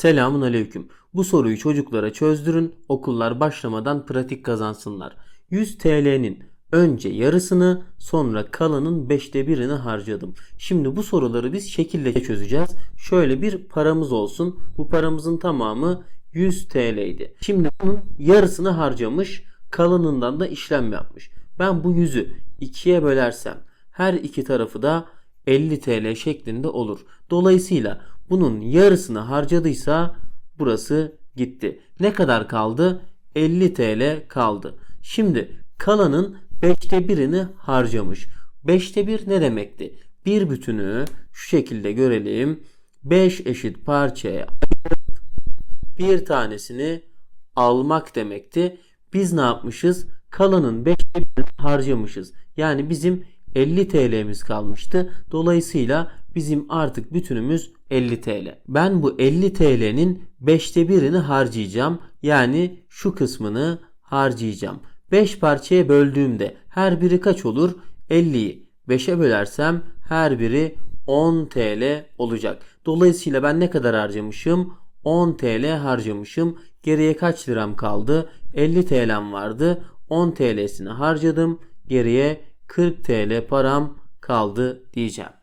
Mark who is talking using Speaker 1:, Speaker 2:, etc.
Speaker 1: Selamun aleyküm. Bu soruyu çocuklara çözdürün, okullar başlamadan pratik kazansınlar. 100 TL'nin önce yarısını sonra kalanın 5'te birini harcadım. Şimdi bu soruları biz şekilde çözeceğiz. Şöyle bir paramız olsun. Bu paramızın tamamı 100 TL'ydi. Şimdi bunun yarısını harcamış, kalanından da işlem yapmış. Ben bu 100'ü ikiye bölersem her iki tarafı da 50 TL şeklinde olur. Dolayısıyla bunun yarısını harcadıysa burası gitti. Ne kadar kaldı? 50 TL kaldı. Şimdi kalanın 5'te birini harcamış. 5'te 1 ne demekti? Bir bütünü şu şekilde görelim. 5 eşit parçaya bir tanesini almak demekti. Biz ne yapmışız? Kalanın 5'te birini harcamışız. Yani bizim 50 TL'miz kalmıştı. Dolayısıyla bizim artık bütünümüz 50 TL. Ben bu 50 TL'nin 5'te birini harcayacağım. Yani şu kısmını harcayacağım. 5 parçaya böldüğümde her biri kaç olur? 50'yi 5'e bölersem her biri 10 TL olacak. Dolayısıyla ben ne kadar harcamışım? 10 TL harcamışım. Geriye kaç liram kaldı? 50 TL'm vardı. 10 TL'sini harcadım. Geriye 40 TL param kaldı diyeceğim.